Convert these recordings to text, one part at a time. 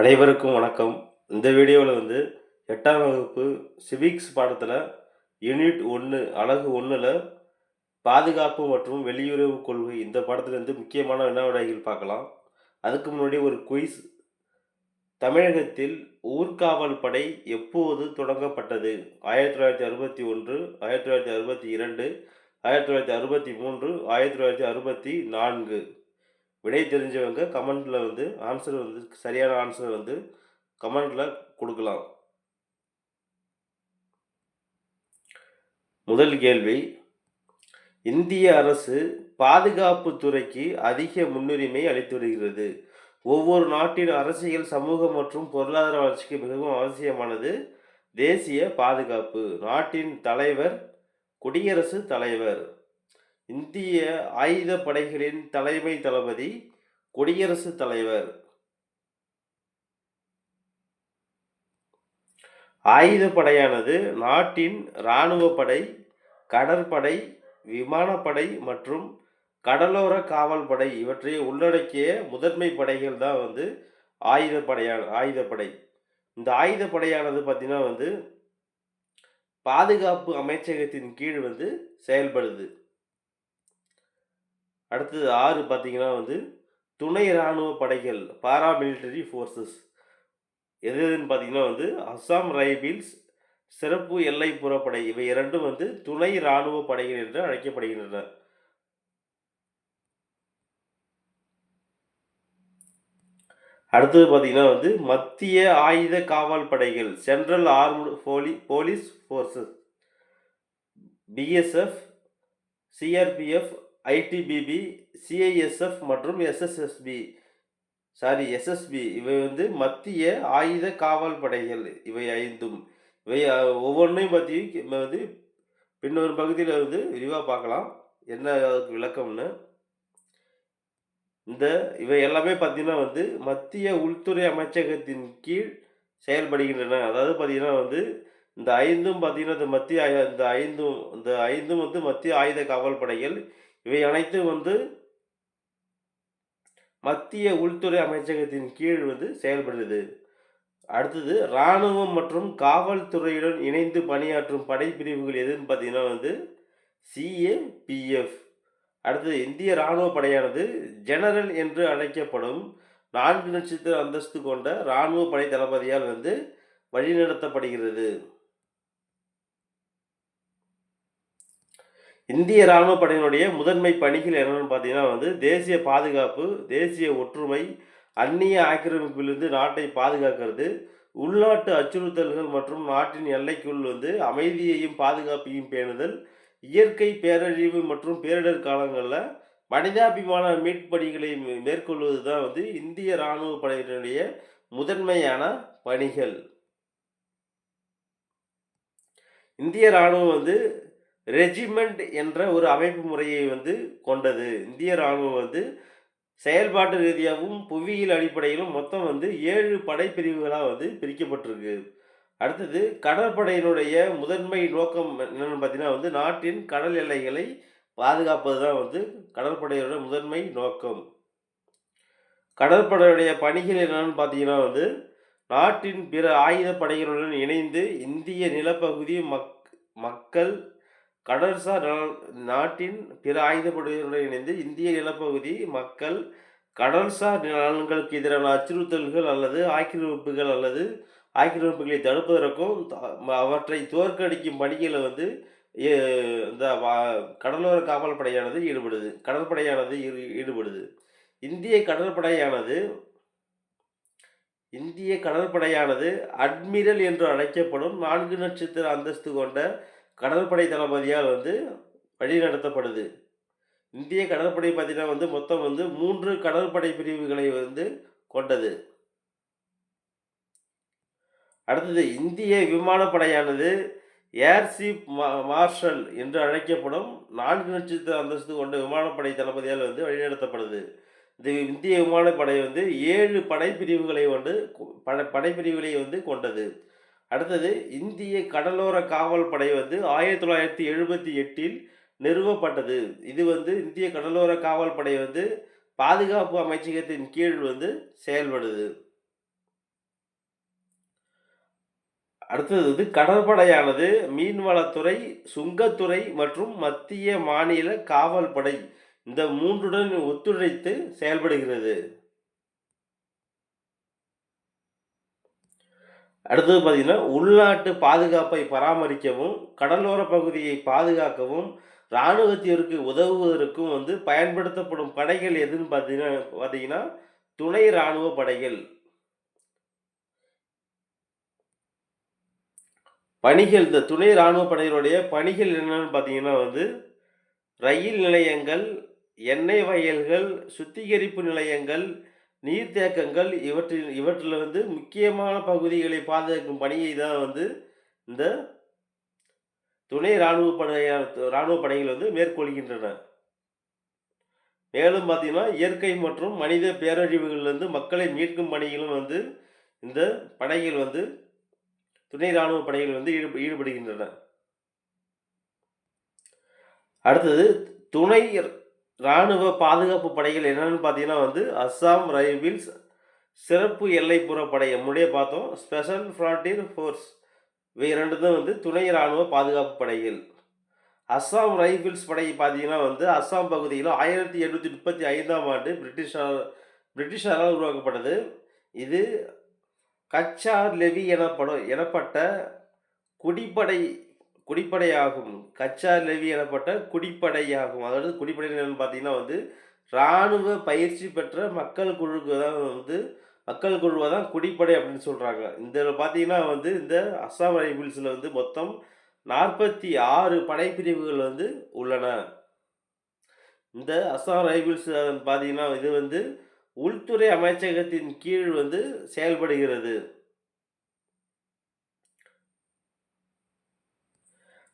அனைவருக்கும் வணக்கம். இந்த வீடியோவில் வந்து எட்டாம் வகுப்பு சிவிக்ஸ் பாடத்தில் யூனிட் ஒன்று அலகு ஒன்றில் பாதுகாப்பு மற்றும் வெளியுறவு கொள்கை இந்த பாடத்திலிருந்து முக்கியமான வினாவிடைகள் பார்க்கலாம். அதுக்கு முன்னாடி ஒரு குயிஸ் தமிழகத்தில் ஊர்காவல் படை எப்போது தொடங்கப்பட்டது? ஆயிரத்தி தொள்ளாயிரத்தி அறுபத்தி ஒன்று ஆயிரத்தி தொள்ளாயிரத்தி அறுபத்தி இரண்டு ஆயிரத்தி தொள்ளாயிரத்தி அறுபத்தி மூன்று ஆயிரத்தி தொள்ளாயிரத்தி அறுபத்தி நான்கு. விடை தெரிஞ்சவங்க கமெண்ட்டில் வந்து ஆன்சர் வந்து சரியான ஆன்சர் வந்து கமெண்ட்டில் கொடுக்கலாம். முதல் கேள்வி. இந்திய அரசு பாதுகாப்பு துறைக்கு அதிக முன்னுரிமை அளித்து வருகிறது. ஒவ்வொரு நாட்டின் அரசியல் சமூக மற்றும் பொருளாதார வளர்ச்சிக்கு மிகவும் அவசியமானது தேசிய பாதுகாப்பு. நாட்டின் தலைவர் குடியரசு தலைவர். இந்திய ஆயுத படைகளின் தலைமை தளபதி குடியரசுத் தலைவர். ஆயுதப்படையானது நாட்டின் இராணுவ படை கடற்படை விமானப்படை மற்றும் கடலோர காவல் படை இவற்றை உள்ளடக்கிய முதன்மை படைகள் தான் வந்து ஆயுதப்படையான ஆயுதப்படை இந்த ஆயுதப்படையானது பார்த்திங்கன்னா வந்து பாதுகாப்பு அமைச்சகத்தின் கீழ் வந்து செயல்படுது. அடுத்தது ஆறு பார்த்தீங்கன்னா வந்து துணை இராணுவ படைகள் பாராமிலிட்டரி ஃபோர்ஸஸ் எது எதுன்னு பார்த்தீங்கன்னா வந்து அஸ்ஸாம் ரைபிள்ஸ் சிறப்பு எல்லை புறப்படை இவை இரண்டும் வந்து துணை இராணுவ படைகள் என்று அழைக்கப்படுகின்றன. அடுத்தது பார்த்தீங்கன்னா வந்து மத்திய ஆயுத காவல் படைகள் சென்ட்ரல் ஆர்ம்டு போலி police forces BSF CRPF ITBP CISF மற்றும் எஸ்எஸ்எஸ்பி சாரி எஸ்எஸ்பி இவை வந்து மத்திய ஆயுத காவல் படைகள். இவை ஐந்தும். இவை ஒவ்வொன்றையும் பற்றி வந்து பின்னொரு பகுதியில் வந்து விரிவாக பார்க்கலாம். என்ன அதுக்கு விளக்கம்னு. இந்த இவை எல்லாமே பார்த்தீங்கன்னா வந்து மத்திய உள்துறை அமைச்சகத்தின் கீழ் செயல்படுகின்றன. அதாவது பார்த்தீங்கன்னா வந்து இந்த ஐந்தும் பார்த்தீங்கன்னா இந்த மத்திய இந்த ஐந்தும் இந்த ஐந்தும் வந்து மத்திய ஆயுத காவல் படைகள். இவை அனைத்தும் வந்து மத்திய உள்துறை அமைச்சகத்தின் கீழ் வந்து செயல்படுது. அடுத்தது இராணுவம் மற்றும் காவல்துறையுடன் இணைந்து பணியாற்றும் படைப்பிரிவுகள் எதுன்னு பார்த்தீங்கன்னா வந்து சிஏபிஎஃப் அடுத்தது இந்திய இராணுவ படையானது ஜெனரல் என்று அழைக்கப்படும் நான்கு நட்சத்திர அந்தஸ்து கொண்ட இராணுவ படை தளபதியால் வந்து வழிநடத்தப்படுகிறது. இந்திய இராணுவ படையினுடைய முதன்மை பணிகள் என்னென்னு பார்த்தீங்கன்னா வந்து தேசிய பாதுகாப்பு தேசிய ஒற்றுமை அந்நிய ஆக்கிரமிப்பிலிருந்து நாட்டை பாதுகாக்கிறது உள்நாட்டு அச்சுறுத்தல்கள் மற்றும் நாட்டின் எல்லைக்குள் வந்து அமைதியையும் பாதுகாப்பையும் பேணுதல் இயற்கை பேரழிவு மற்றும் பேரிடர் காலங்களில் மனிதாபிமான மீட்பணிகளை மே- மேற்கொள்வது தான் வந்து இந்திய இராணுவ படையினுடைய முதன்மையான பணிகள். இந்திய இராணுவம் வந்து ரெஜிமெண்ட் என்ற ஒரு அமைப்பு முறையை வந்து கொண்டது. இந்திய இராணுவம் வந்து செயல்பாட்டு ரீதியாகவும் புவியியல் அடிப்படையிலும் மொத்தம் வந்து ஏழு படைப்பிரிவுகளாக வந்து பிரிக்கப்பட்டிருக்கு. அடுத்தது கடற்படையினுடைய முதன்மை நோக்கம் என்னென்னு பார்த்தீங்கன்னா வந்து நாட்டின் கடல் எல்லைகளை பாதுகாப்பது தான் வந்து கடற்படையோட முதன்மை நோக்கம். கடற்படையுடைய பணிகள் என்னென்னு பார்த்தீங்கன்னா வந்து நாட்டின் பிற ஆயுத படைகளுடன் இணைந்து இந்திய நிலப்பகுதி மக் மக்கள் கடல்சார் நலன் நாட்டின் பிற ஆயுதப்படையுடன் இணைந்து இந்திய நிலப்பகுதி மக்கள் கடல்சார் நலன்களுக்கு எதிரான அச்சுறுத்தல்கள் அல்லது ஆக்கிரமிப்புகள் அல்லது ஆக்கிரமிப்புகளை தடுப்பதற்கும் அவற்றை தோற்கடிக்கும் பணிகளை வந்து இந்த வா- கடலோர காவல் படையானது ஈடுபடுது கடற்படையானது ஈடு- ஈடுபடுது. இந்திய கடற்படையானது இந்திய கடற்படையானது அட்மிரல் என்று அழைக்கப்படும் நான்கு நட்சத்திர அந்தஸ்து கொண்ட கடற்படை தளபதியால் வந்து வழிநடத்தப்படுது. இந்திய கடற்படை பார்த்தீங்கன்னா வந்து மொத்தம் வந்து மூன்று கடற்படை பிரிவுகளை வந்து கொண்டது. அடுத்தது இந்திய விமானப்படையானது ஏர்சீப் மார்ஷல் என்று அழைக்கப்படும் நான்கு நட்சத்திர அந்தஸ்து கொண்ட விமானப்படை தளபதியால் வந்து வழிநடத்தப்படுது. இந்த இந்திய விமானப்படை வந்து ஏழு படைப்பிரிவுகளை வந்து பட படைப்பிரிவுகளை வந்து கொண்டது. அடுத்தது இந்திய கடலோர காவல் படை வந்து ஆயிரத்தி தொள்ளாயிரத்தி எழுபத்தி எட்டில் நிறுவப்பட்டது. இது வந்து இந்திய கடலோர காவல் படை வந்து பாதுகாப்பு அமைச்சகத்தின் கீழ் வந்து செயல்படுது. அடுத்தது வந்து கடற்படையானது மீன்வளத்துறை சுங்கத்துறை மற்றும் மத்திய மாநில காவல் படை இந்த மூன்றுடன் ஒத்துழைத்து செயல்படுகிறது. அடுத்தது பார்த்தீங்கன்னா, உள்நாட்டு பாதுகாப்பை பராமரிக்கவும், கடலோர பகுதியை பாதுகாக்கவும், ராணுவத்திற்கு உதவுவதற்கும் வந்து பயன்படுத்தப்படும் படைகள் எதுன்னு பார்த்தீங்கன்னா பார்த்தீங்கன்னா, துணை ராணுவ படைகள். பணிகள் இந்த துணை ராணுவ படைகளுடைய பணிகள் என்னன்னு பார்த்தீங்கன்னா வந்து, ரயில் நிலையங்கள், எண்ணெய் வயல்கள், சுத்திகரிப்பு நிலையங்கள், நீர்த்தேக்கங்கள் இவற்றில் இவற்றில் வந்து முக்கியமான பகுதிகளை பாதுகாக்கும் பணியை தான் வந்து இந்த துணை ராணுவ படையா ராணுவ படைகள் வந்து மேற்கொள்கின்றன. மேலும் பார்த்தீங்கன்னா, இயற்கை மற்றும் மனித பேரழிவுகளிலிருந்து மக்களை மீட்கும் பணிகளும் வந்து இந்த படைகள் வந்து துணை ராணுவ படைகள் வந்து ஈடு ஈடுபடுகின்றன. அடுத்தது துணை ராணுவ பாதுகாப்பு படைகள் என்னென்னு பார்த்தீங்கன்னா வந்து, அஸ்ஸாம் ரைபிள்ஸ் சிறப்பு எல்லைப்புற படை முன்னாடியே பார்த்தோம். ஸ்பெஷல் ஃப்ரான்டியர் ஃபோர்ஸ் இவை 2 தான் வந்து துணை ராணுவ பாதுகாப்பு படைகள். அஸ்ஸாம் ரைபிள்ஸ் படை பார்த்தீங்கன்னா வந்து, அஸ்ஸாம் பகுதியில் ஆயிரத்தி எட்நூற்றி முப்பத்தி ஐந்தாம் ஆண்டு பிரிட்டிஷார் பிரிட்டிஷாரால் உருவாக்கப்பட்டது. இது கச்சார் லெவி எனப்படும் எனப்பட்ட குடிப்படை குடிப்படையாகும். கச்சார் லெவி எனப்பட்ட குடிப்படையாகும். அதாவது குடிப்படை பார்த்தீங்கன்னா வந்து, ராணுவ பயிற்சி பெற்ற மக்கள் குழுக்கு தான் வந்து மக்கள் குழுவை தான் குடிப்படை அப்படின்னு சொல்கிறாங்க இந்த பார்த்தீங்கன்னா வந்து, இந்த அஸ்ஸாம் ரைபிள்ஸில் வந்து மொத்தம் 46 படைப்பிரிவுகள் வந்து உள்ளன. இந்த அஸ்ஸாம் ரைபிள்ஸ் பார்த்தீங்கன்னா, இது வந்து உள்துறை அமைச்சகத்தின் கீழ் வந்து செயல்படுகிறது.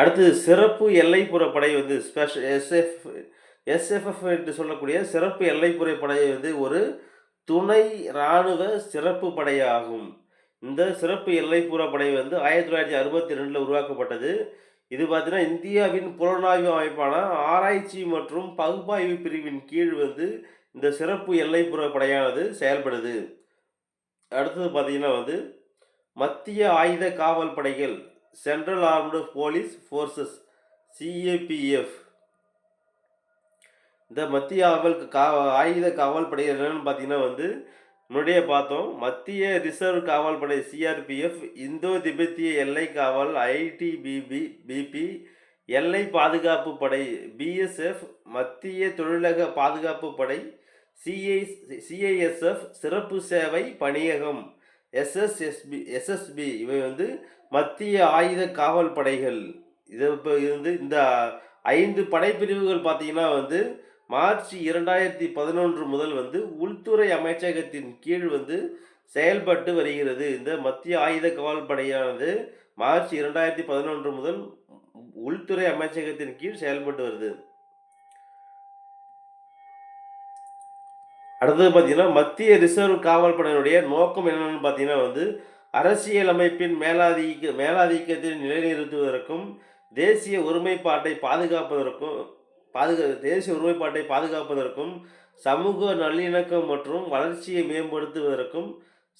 அடுத்தது சிறப்பு எல்லைப்புற படை வந்து ஸ்பெஷல் எஸ்எஃப் எஸ்எஃப்எஃப் என்று சொல்லக்கூடிய சிறப்பு எல்லைப்புற படை வந்து ஒரு துணை இராணுவ சிறப்பு படையாகும். இந்த சிறப்பு எல்லைப்புற படை வந்து 1962ல உருவாக்கப்பட்டது. இது பார்த்தீங்கன்னா, இந்தியாவின் புலனாய்வு அமைப்பான ஆராய்ச்சி மற்றும் பகுப்பாய்வு பிரிவின் கீழ் வந்து இந்த சிறப்பு எல்லைப்புற படையானது செயல்படுது. அடுத்தது பார்த்தீங்கன்னா வந்து, மத்திய ஆயுத காவல் படைகள் central armed police forces CAPF. இந்த மத்திய ஆவல் கா ஆயுத காவல் படை என்னென்னு பார்த்தீங்கன்னா வந்து, முன்னாடியே பார்த்தோம். மத்திய ரிசர்வ் காவல் படை சிஆர்பிஎஃப், இந்தோ திபெத்திய எல்லை காவல் ஐடிபிபி பிபி, எல்லை பாதுகாப்பு படை பிஎஸ்எஃப், மத்திய தொழிலக பாதுகாப்பு படை சிஐ சிஐஎஸ்எஃப், சிறப்பு சேவை பணியகம் எஸ்எஸ்எஸ்பி எஸ்எஸ்பி இவை வந்து மத்திய ஆயுத காவல் படைகள். இது இருந்து இந்த ஐந்து படைப்பிரிவுகள் பார்த்தீங்கன்னா வந்து, மார்ச் 2011 முதல் வந்து உள்துறை அமைச்சகத்தின் கீழ் வந்து செயல்பட்டு வருகிறது. இந்த மத்திய ஆயுத காவல் படையானது மார்ச் 2011 முதல் உள்துறை அமைச்சகத்தின் கீழ் செயல்பட்டு வருது. அடுத்தது பார்த்தீங்கன்னா, மத்திய ரிசர்வ் காவல் படையினுடைய நோக்கம் என்னென்னு பார்த்தீங்கன்னா வந்து, அரசியலமைப்பின் மேலாதிக்க மேலாதிக்கத்தை நிலைநிறுத்துவதற்கும், தேசிய ஒருமைப்பாட்டை பாதுகாப்பதற்கும் பாதுகா தேசிய ஒருமைப்பாட்டை பாதுகாப்பதற்கும், சமூக நல்லிணக்கம் மற்றும் வளர்ச்சியை மேம்படுத்துவதற்கும்,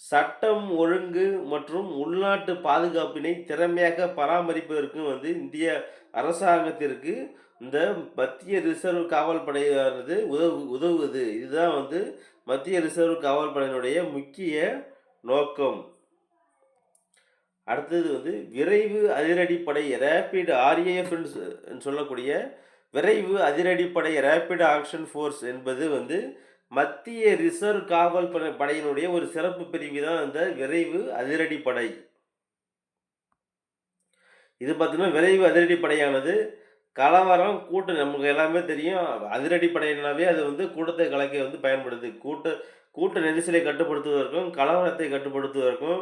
சட்டம், ஒழுங்கு மற்றும் உள்நாட்டு பாதுகாப்பினை திறமையாக பராமரிப்பதற்கும் வந்து இந்திய அரசாங்கத்திற்கு இந்த மத்திய ரிசர்வ் காவல் படையானது உதவு உதவுது. இதுதான் வந்து மத்திய ரிசர்வ் காவல் படையினுடைய முக்கிய நோக்கம். அடுத்தது வந்து விரைவு அதிரடிப்படை ரேபிட் ஆர்ஏஎஃப் என்று சொல்லக்கூடிய விரைவு அதிரடிப்படை ரேபிட் ஆக்ஷன் ஃபோர்ஸ் என்பது வந்து மத்திய ரிசர்வ் காவல் படை படையினுடைய ஒரு சிறப்பு பிரிவு தான் இந்த விரைவு அதிரடிப்படை. இது பார்த்தீங்கன்னா, விரைவு அதிரடிப்படையானது கலவரம், கூட்டம் நமக்கு எல்லாமே தெரியும். அதிரடிப்படையினாவே அது வந்து கூட்டத்தை கலக்க வந்து பயன்படுது. கூட்ட கூட்ட நெரிசலை கட்டுப்படுத்துவதற்கும், கலவரத்தை கட்டுப்படுத்துவதற்கும்,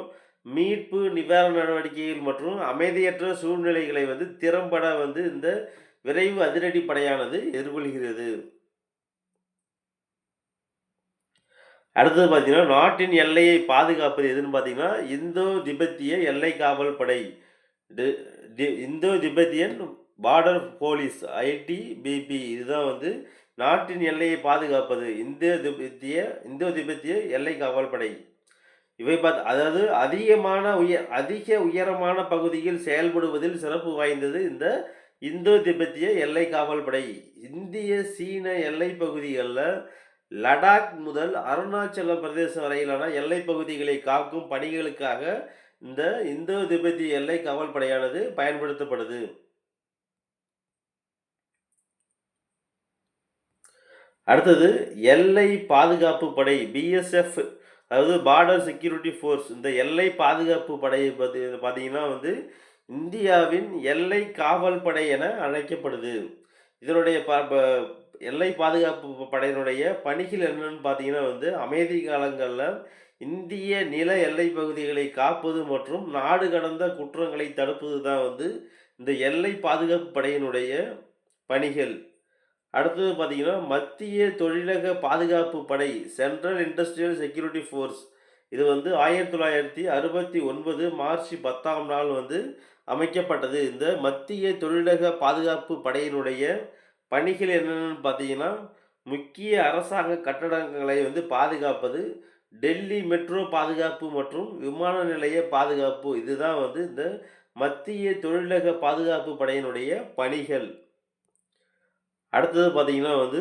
மீட்பு, நிவாரண நடவடிக்கைகள் மற்றும் அமைதியற்ற சூழ்நிலைகளை வந்து திறம்பட வந்து இந்த விரைவு அதிரடிப்படையானது எதிர்கொள்கிறது. அடுத்தது பார்த்தீங்கன்னா, நாட்டின் எல்லையை பாதுகாப்பது எதுன்னு பார்த்தீங்கன்னா, இந்தோ திபெத்திய எல்லை காவல் படை. Indo Tibetan border police ITBP இதுதான் வந்து நாட்டின் எல்லையை பாதுகாப்பது. இந்தோ திபெத்திய இந்தோ திபெத்திய எல்லை காவல் படை. இவை பார்த்து அதாவது அதிகமான உயர் அதிக உயரமான பகுதியில் செயல்படுவதில் சிறப்பு வாய்ந்தது இந்த இந்தோ திபெத்திய எல்லை காவல் படை. இந்திய, சீன எல்லைப் பகுதிகளில் லடாக் முதல் அருணாச்சல பிரதேசம் வரையிலான எல்லை பகுதிகளை காக்கும் பணிகளுக்காக இந்த இந்தோ திபெத்திய எல்லை காவல் படையானது பயன்படுத்தப்படுது. அடுத்தது எல்லை பாதுகாப்பு படை பிஎஸ்எஃப் அதாவது பார்டர் செக்யூரிட்டி ஃபோர்ஸ் இந்த எல்லை பாதுகாப்பு படையை பத்தி பார்த்தீங்கன்னா வந்து இந்தியாவின் எல்லை காவல் படை என அழைக்கப்படுது. இதனுடைய ப ப எல்லை பாதுகாப்பு படையினுடைய பணிகள் என்னன்னு பார்த்தீங்கன்னா வந்து அமைதி காலங்களில் இந்திய நில எல்லை பகுதிகளை காப்பது மற்றும் நாடு கடந்த குற்றங்களை தடுப்பது தான் வந்து இந்த எல்லை பாதுகாப்பு படையினுடைய பணிகள். அடுத்தது பார்த்தீங்கன்னா, மத்திய தொழிலக பாதுகாப்பு படை சென்ட்ரல் இண்டஸ்ட்ரியல் செக்யூரிட்டி ஃபோர்ஸ் இது வந்து 1969 மார்ச் 10ஆம் நாள் வந்து அமைக்கப்பட்டது. இந்த மத்திய தொழிலக பாதுகாப்பு படையினுடைய பணிகள் என்னென்னு பார்த்தீங்கன்னா, முக்கிய அரசாங்க கட்டடங்களை வந்து பாதுகாப்பது, டெல்லி மெட்ரோ பாதுகாப்பு மற்றும் விமான நிலைய பாதுகாப்பு. இதுதான் வந்து இந்த மத்திய தொழிலக பாதுகாப்பு படையினுடைய பணிகள். அடுத்தது பார்த்தீங்கன்னா வந்து,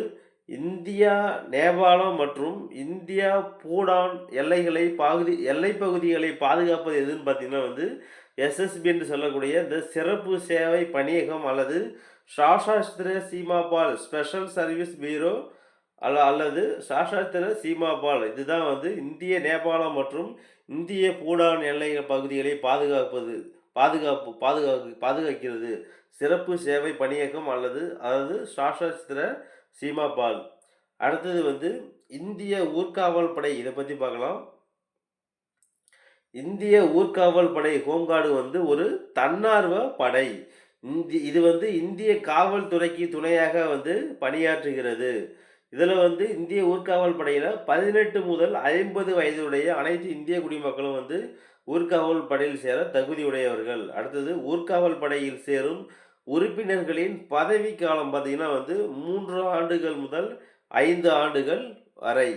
இந்தியா, நேபாளம் மற்றும் இந்தியா, பூடான் எல்லைகளை பகுதி எல்லை பகுதிகளை பாதுகாப்பது எதுன்னு பார்த்தீங்கன்னா வந்து, எஸ்எஸ்பி என்று சொல்லக்கூடிய இந்த சிறப்பு சேவை பணியகம் அல்லது Sashastra Seema Bal special service bureau அல்ல அல்லது சாஷாஸ்திர சீமாபால் இதுதான் வந்து இந்திய, நேபாளம் மற்றும் இந்திய, பூடான் எல்லை பகுதிகளை பாதுகாப்பது பாதுகாப்பு பாதுகாக்கு பாதுகாக்கிறது. சிறப்பு சேவை பணியகம் அல்லது அதாவது சாஷ்டிர சீமா பால் அடுத்தது வந்து இந்திய ஊர்காவல் படை இதை பற்றி பார்க்கலாம். இந்திய ஊர்காவல் படை ஹோம் கார்டு வந்து ஒரு தன்னார்வ படை. இந்தி இது வந்து இந்திய காவல்துறைக்கு துணையாக வந்து பணியாற்றுகிறது. இதில் வந்து இந்திய ஊர்காவல் படையில் பதினெட்டு முதல் 50 வயதுடைய அனைத்து இந்திய குடிமக்களும் வந்து ஊர்காவல் படையில் சேர தகுதியுடையவர்கள். அடுத்தது ஊர்காவல் படையில் சேரும் உறுப்பினர்களின் பதவிக் காலம் பார்த்திங்கன்னா வந்து மூன்று ஆண்டுகள் முதல் ஐந்து ஆண்டுகள் வரை.